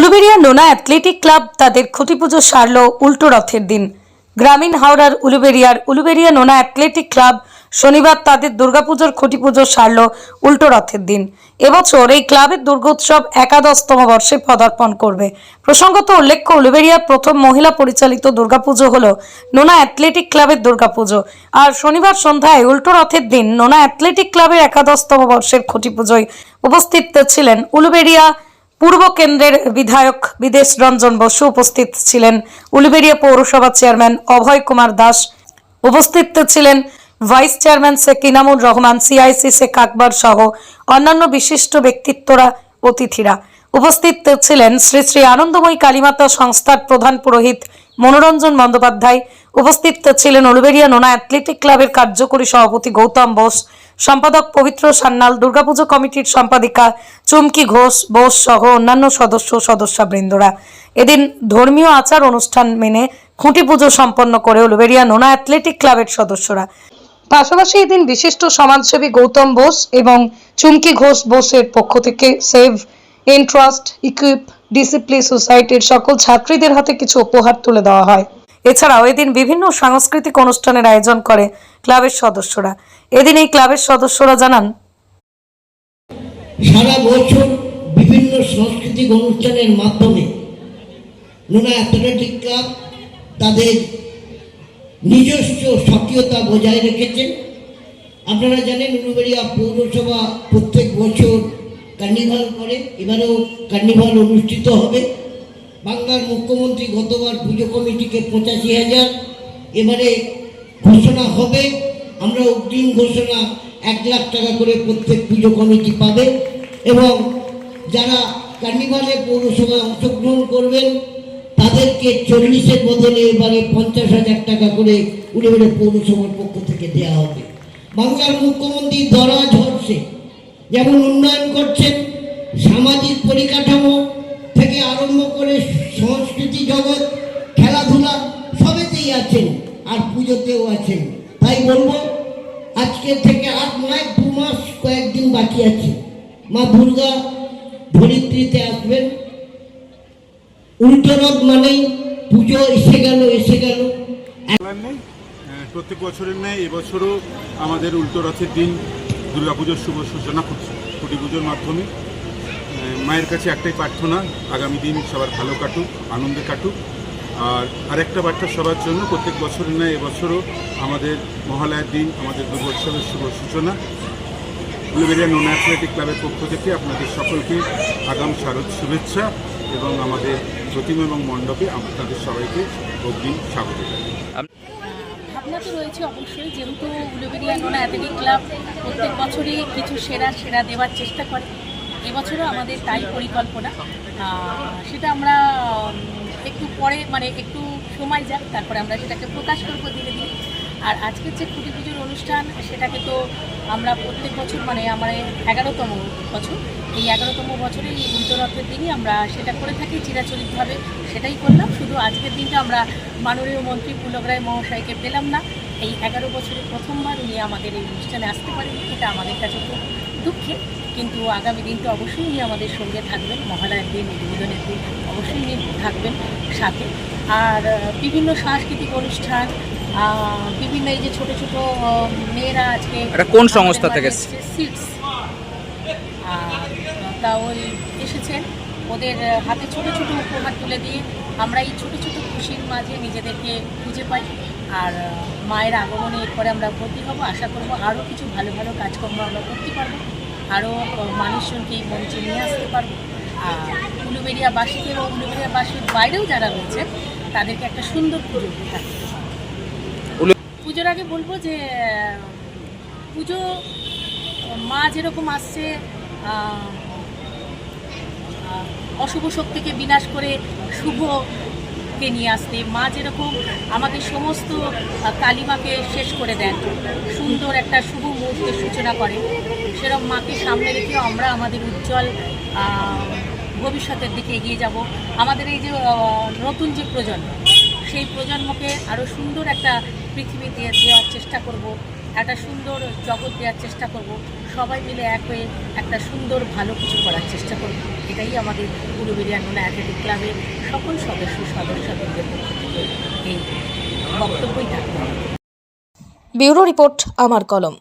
উলুবেড়িয়া নোনা athletic club তাদের খুঁটি পুজো সারল উল্টো রথের দিন। গ্রামীণ হাওড়ার উলুবেড়িয়ার উলুবেড়িয়া নোনা অ্যাথলেটিক ক্লাব শনিবার তাদের দুর্গাপুজোর খুঁটি পুজো সারল উল্টো রথের দিন। এবছর এই ক্লাবের দুর্গোৎসব একাদশতম বর্ষে পদার্পণ করবে। প্রসঙ্গত উল্লেখ্য, উলুবেড়িয়ার প্রথম মহিলা পরিচালিত দুর্গাপুজো হল নোনা অ্যাথলেটিক ক্লাবের দুর্গাপুজো। আর শনিবার সন্ধ্যায় উল্টো রথের দিন নোনা অ্যাথলেটিক ক্লাবের একাদশতম বর্ষের খুঁটি পুজোয় উপস্থিত ছিলেন উলুবেড়িয়া পূর্ব কেন্দ্রের বিধায়ক বিদেশ রঞ্জন বসু উপস্থিত ছিলেন। উলুবেড়িয়া পৌরসভা চেয়ারম্যান অভয় কুমার দাস উপস্থিত ছিলেন। Vice chairman Sheikh Inamur Rahman, CIC Sheikh Akbar সহ অন্যান্য বিশিষ্ট ব্যক্তিত্বরা, অতিথিরা উপস্থিত ছিলেন। শ্রী শ্রী আনন্দময়ী কালীমাতা সংস্থার প্রধান পুরোহিত মনোরঞ্জন বন্দ্যোপাধ্যায় উপস্থিত ছিলেন উলুবেড়িয়া নোনা অ্যাথলেটিক ক্লাবের কার্যকরী সভাপতি গৌতম বোস, সম্পাদক পবিত্র সান্যাল, দুর্গাপুজো কমিটির সম্পাদিকা চুমকি ঘোষ, বোস সহ অন্যান্য সদস্য সদস্যবৃন্দরা। এদিন ধর্মীয় আচার অনুষ্ঠান মেনে খুঁটি পুজো সম্পন্ন করে উলুবেড়িয়া নোনা অ্যাথলেটিক ক্লাবের সদস্যরা। পাশাপাশি এদিন বিশিষ্ট সমাজসেবী গৌতম বোস এবং চুমকি ঘোষ বোসের পক্ষ থেকে সেভ ইন্ট্রাস্ট ইকুইপ ডিসিপ্লিন সোসাইটির সকল ছাত্রীদের হাতে কিছু উপহার তুলে দেওয়া হয়। এছাড়াও এদিন বিভিন্ন সাংস্কৃতিক অনুষ্ঠানের আয়োজন করে ক্লাবের সদস্যরা। এদিন এই ক্লাবের সদস্যরা জানান, সারা বছর বিভিন্ন সাংস্কৃতিক অনুষ্ঠানের মাধ্যমে নোনা অ্যাথলেটিক ক্লাব তাদের নিজস্ব সক্রিয়তা বজায় রেখেছেন আপনারা জানেন উলুবেড়িয়া পৌরসভা প্রত্যেক বছর কার্নিভাল করে, এবারেও কার্নিভাল অনুষ্ঠিত হবে। বাংলার মুখ্যমন্ত্রী গতবার পুজো কমিটিকে পঁচাশি হাজার। এবারে ঘোষণা হবে। আমরা অগ্রিম ঘোষণা এক লাখ টাকা করে প্রত্যেক পুজো কমিটি পাবে। এবং যারা কার্নিভালে পৌরসভায় অংশগ্রহণ করবেন, তাদেরকে চল্লিশের বদলে এবারে পঞ্চাশ হাজার টাকা করে উড়ে উড়ে পৌরসভার পক্ষ থেকে দেওয়া হবে। বাংলার মুখ্যমন্ত্রী দরা ঝরছে যেমন উন্নয়ন করছেন, সামাজিক পরিকাঠামো থেকে আরম্ভ করে সংস্কৃতি জগৎ, খেলাধুলা, সবেতেই আছেন আর পুজোতেও আছেন। তাই বলব, আজকে থেকে আট নয়, দু মাস কয়েকদিন বাকি আছে। মা দুর্গা ধরিত্রীতে আসবেন। উল্টোরথ মানেই পুজো এসে গেল এসে গেল। প্রত্যেক বছরের ন্যায় এবছরও আমাদের উল্টো রথের দিন দুর্গাপুজোর শুভ সূচনা করছে কুটি পুজোর মাধ্যমে। মায়ের কাছে একটাই প্রার্থনা, আগামী দিন সবার ভালো কাটুক, আনন্দে কাটুক। আর আরেকটা বার্তা সবার জন্য, প্রত্যেক বছরের ন্যায় এবছরও আমাদের মহালয়ার দিন, আমাদের দুর্গোৎসবের শুভ সূচনা। উলুবেরিয়া নন অ্যাথলেটিক ক্লাবের পক্ষ থেকে আপনাদের সকলকে আগাম শারদ শুভেচ্ছা এবং আমাদের প্রতিমা এবং মণ্ডপে আপনাদের সবাইকে অগ্রিম স্বাগত জানাই। ভাবনা তো রয়েছে অবশ্যই, যেহেতু উলুবেরিয়া নোনা অ্যাথলেটিক ক্লাব প্রত্যেক বছরই কিছু সেরা সেরা দেওয়ার চেষ্টা করে। এবছরও আমাদের তাই পরিকল্পনা। সেটা আমরা একটু পরে মানে একটু সময় যাক, তারপরে আমরা সেটাকে প্রকাশ করব ধীরে ধীরে। আর আজকের যে খুঁটি পুজোর অনুষ্ঠান, সেটাকে তো আমরা প্রত্যেক বছর মানে আমার এগারোতম বছর, এই এগারোতম বছরে এই উল্টো দিনই আমরা সেটা করে থাকি চিরাচরিতভাবে, সেটাই করলাম। শুধু আজকের দিনটা আমরা মাননীয় মন্ত্রী পুলকরায় মহাশয়কে পেলাম না, এই এগারো বছরের প্রথমবার উনি আমাদের এই অনুষ্ঠানে আসতে পারেনি, এটা আমাদের কাছে খুব দুঃখে। কিন্তু আগামী দিনটা অবশ্যই উনি আমাদের সঙ্গে থাকবেন, মহালয়ার দিন উদ্বোধনের দিন, অবশ্যই উনি থাকবেন সাথে। আর বিভিন্ন সাংস্কৃতিক অনুষ্ঠান বিভিন্ন এই যে ছোট ছোট মেয়েরা আজকে এটা কোন সংস্থা থেকে? সিটস তা ওই এসেছেন। ওদের হাতে ছোট ছোট উপহার তুলে দিয়ে আমরা এই ছোট ছোট খুশির মাঝে নিজেদেরকে খুঁজে পাই। আর মায়ের আগমনে এরপরে আমরা ভর্তি হব। আশা করব আরও কিছু ভালো ভালো কাজকর্ম আমরা করতে পারব। আরও মানুষজনকে এই মঞ্চে নিয়ে আসতে পারব। আর উলুবেরিয়াবাসীকে এবং উলুবেরিয়াবাসীর বাইরেও যারা রয়েছে তাদেরকে একটা সুন্দর পুজো। উলু- পুজোর আগে বলব যে পুজো, মা যেরকম আসছে অশুভ শক্তিকে বিনাশ করে শুভকে নিয়ে আসতে, মা যেরকম আমাদের সমস্ত কালিমাকে শেষ করে দেন, সুন্দর একটা শুভ মুহূর্তের সূচনা করে, সেরকম মাকে সামনে রেখে আমরা আমাদের উজ্জ্বল ভবিষ্যতের দিকে এগিয়ে যাব। আমাদের এই যে নতুন যে প্রজন্ম সেই প্রজন্মকে আরও সুন্দর একটা পৃথিবী দিয়ে দেওয়ার চেষ্টা করব, একটা সুন্দর জগৎ দেওয়ার চেষ্টা করব, সবাই মিলে এক হয়ে একটা সুন্দর, ভালো কিছু করার চেষ্টা করব। এটাই আমাদের উলুবেরিয়া নোনা অ্যাথলেটিক ক্লাবের সকল সদস্য সদস্যদের এই বক্তব্যই থাকবে ব্যুরো রিপোর্ট, আমার কলম।